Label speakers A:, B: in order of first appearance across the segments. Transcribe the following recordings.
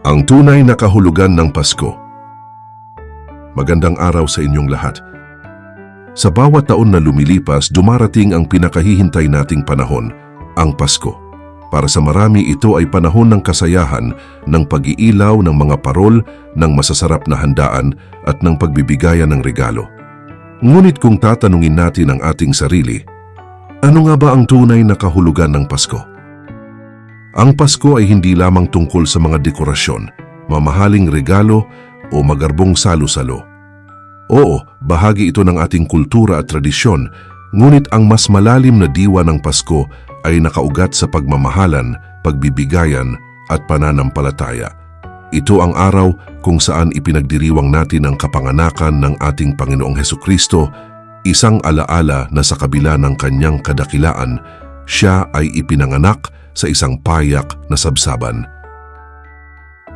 A: Ang tunay na kahulugan ng Pasko. Magandang araw sa inyong lahat. Sa bawat taon na lumilipas, dumarating ang pinakahihintay nating panahon, ang Pasko. Para sa marami, ito ay panahon ng kasayahan, ng pag-iilaw ng mga parol, ng masasarap na handaan at ng pagbibigayan ng regalo. Ngunit kung tatanungin natin ang ating sarili, ano nga ba ang tunay na kahulugan ng Pasko? Ang Pasko ay hindi lamang tungkol sa mga dekorasyon, mamahaling regalo o magarbong salo-salo. Oo, bahagi ito ng ating kultura at tradisyon, ngunit ang mas malalim na diwa ng Pasko ay nakaugat sa pagmamahalan, pagbibigayan at pananampalataya. Ito ang araw kung saan ipinagdiriwang natin ang kapanganakan ng ating Panginoong Heso Kristo, isang alaala na sa kabila ng kanyang kadakilaan, siya ay ipinanganak sa isang payak na sabsaban.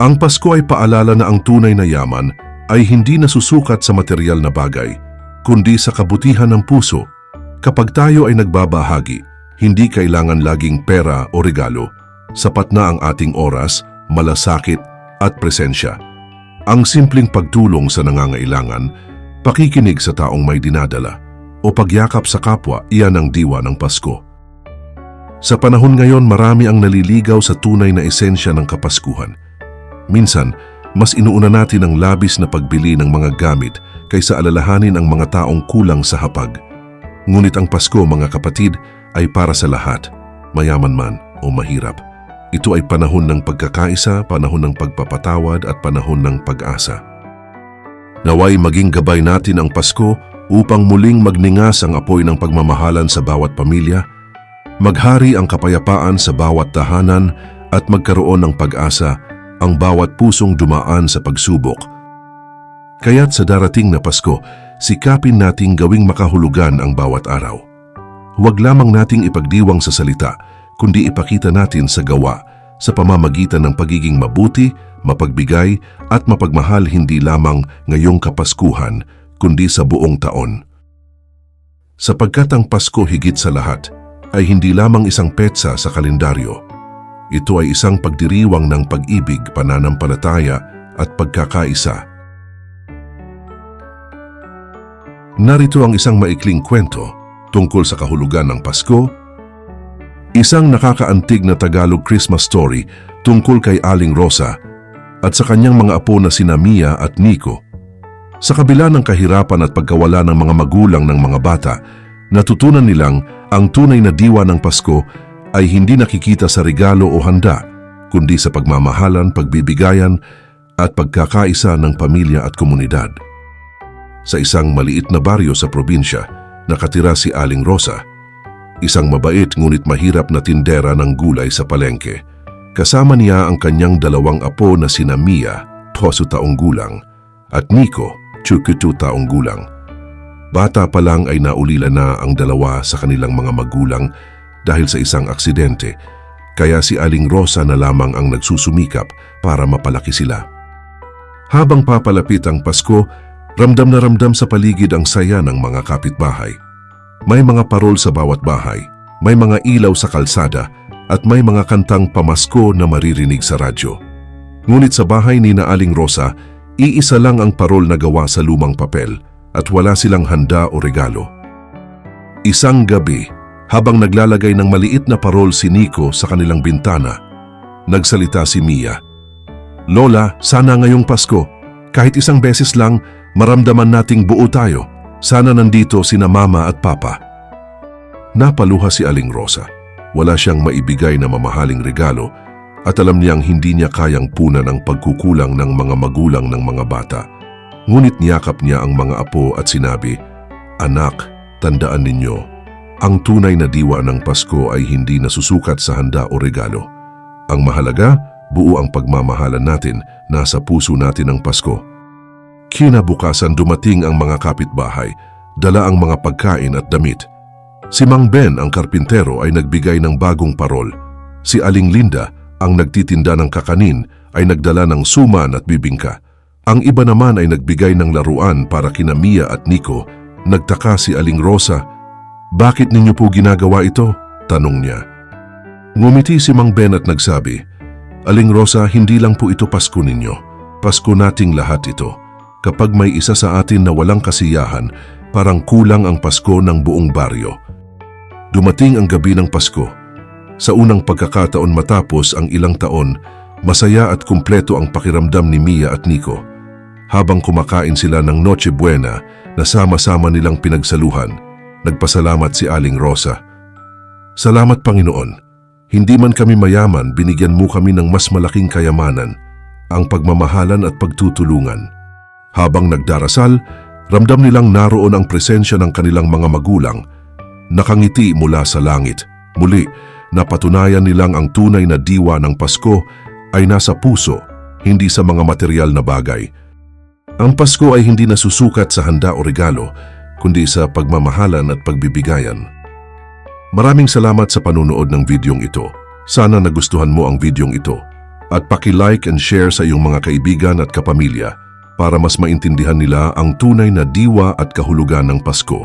A: Ang Pasko ay paalala na ang tunay na yaman ay hindi nasusukat sa material na bagay, kundi sa kabutihan ng puso. Kapag tayo ay nagbabahagi, hindi kailangan laging pera o regalo. Sapat na ang ating oras, malasakit at presensya. Ang simpleng pagtulong sa nangangailangan, pakikinig sa taong may dinadala, o pagyakap sa kapwa, iyan ang diwa ng Pasko. Sa panahon ngayon, marami ang naliligaw sa tunay na esensya ng Kapaskuhan. Minsan, mas inuuna natin ang labis na pagbili ng mga gamit kaysa alalahanin ang mga taong kulang sa hapag. Ngunit ang Pasko, mga kapatid, ay para sa lahat, mayaman man o mahirap. Ito ay panahon ng pagkakaisa, panahon ng pagpapatawad at panahon ng pag-asa. Naway maging gabay natin ang Pasko upang muling magningas ang apoy ng pagmamahalan sa bawat pamilya, maghari ang kapayapaan sa bawat tahanan at magkaroon ng pag-asa ang bawat pusong dumaan sa pagsubok. Kaya't sa darating na Pasko, sikapin nating gawing makahulugan ang bawat araw. Huwag lamang nating ipagdiwang sa salita, kundi ipakita natin sa gawa sa pamamagitan ng pagiging mabuti, mapagbigay at mapagmahal hindi lamang ngayong Kapaskuhan, kundi sa buong taon. Sapagkat ang Pasko higit sa lahat ay hindi lamang isang petsa sa kalendaryo. Ito ay isang pagdiriwang ng pag-ibig, pananampalataya at pagkakaisa. Narito ang isang maikling kwento tungkol sa kahulugan ng Pasko, isang nakakaantig na Tagalog Christmas story tungkol kay Aling Rosa at sa kanyang mga apo na sina Mia at Nico. Sa kabila ng kahirapan at pagkawala ng mga magulang ng mga bata, natutunan nilang ang tunay na diwa ng Pasko ay hindi nakikita sa regalo o handa, kundi sa pagmamahalan, pagbibigayan at pagkakaisa ng pamilya at komunidad. Sa isang maliit na baryo sa probinsya, nakatira si Aling Rosa, isang mabait ngunit mahirap na tindera ng gulay sa palengke. Kasama niya ang kanyang dalawang apo na sina Mia, 12 taong gulang, at Nico, 22 taong gulang. Bata pa lang ay naulila na ang dalawa sa kanilang mga magulang dahil sa isang aksidente, kaya si Aling Rosa na lamang ang nagsusumikap para mapalaki sila. Habang papalapit ang Pasko, ramdam na ramdam sa paligid ang saya ng mga kapitbahay. May mga parol sa bawat bahay, may mga ilaw sa kalsada, at may mga kantang pamasko na maririnig sa radyo. Ngunit sa bahay ni na Aling Rosa, iisa lang ang parol na gawa sa lumang papel at wala silang handa o regalo. Isang gabi, habang naglalagay ng maliit na parol si Nico sa kanilang bintana, nagsalita si Mia. Lola, sana ngayong Pasko, kahit isang beses lang, maramdaman nating buo tayo. Sana nandito sina Mama at Papa. Napaluha si Aling Rosa. Wala siyang maibigay na mamahaling regalo at alam niyang hindi niya kayang punan ang pagkukulang ng mga magulang ng mga bata. Ngunit niyakap niya ang mga apo at sinabi, Anak, tandaan ninyo, ang tunay na diwa ng Pasko ay hindi nasusukat sa handa o regalo. Ang mahalaga, buo ang pagmamahalan natin, nasa puso natin ang Pasko. Kinabukasan dumating ang mga kapitbahay, dala ang mga pagkain at damit. Si Mang Ben ang karpintero ay nagbigay ng bagong parol. Si Aling Linda, ang nagtitinda ng kakanin, ay nagdala ng suman at bibingka. Ang iba naman ay nagbigay ng laruan para kina Mia at Nico. Nagtaka si Aling Rosa, Bakit ninyo po ginagawa ito? Tanong niya. Ngumiti si Mang Ben at nagsabi, Aling Rosa, hindi lang po ito Pasko ninyo. Pasko nating lahat ito. Kapag may isa sa atin na walang kasiyahan, parang kulang ang Pasko ng buong baryo. Dumating ang gabi ng Pasko. Sa unang pagkakataon matapos ang ilang taon, masaya at kumpleto ang pakiramdam ni Mia at Nico. Habang kumakain sila ng Noche Buena na sama-sama nilang pinagsaluhan, nagpasalamat si Aling Rosa. Salamat Panginoon. Hindi man kami mayaman, binigyan mo kami ng mas malaking kayamanan, ang pagmamahalan at pagtutulungan. Habang nagdarasal, ramdam nilang naroon ang presensya ng kanilang mga magulang, nakangiti mula sa langit. Muli, napatunayan nilang ang tunay na diwa ng Pasko ay nasa puso, hindi sa mga material na bagay. Ang Pasko ay hindi nasusukat sa handa o regalo, kundi sa pagmamahalan at pagbibigayan. Maraming salamat sa panunood ng videong ito. Sana nagustuhan mo ang videong ito. At paki-like and share sa iyong mga kaibigan at kapamilya para mas maintindihan nila ang tunay na diwa at kahulugan ng Pasko.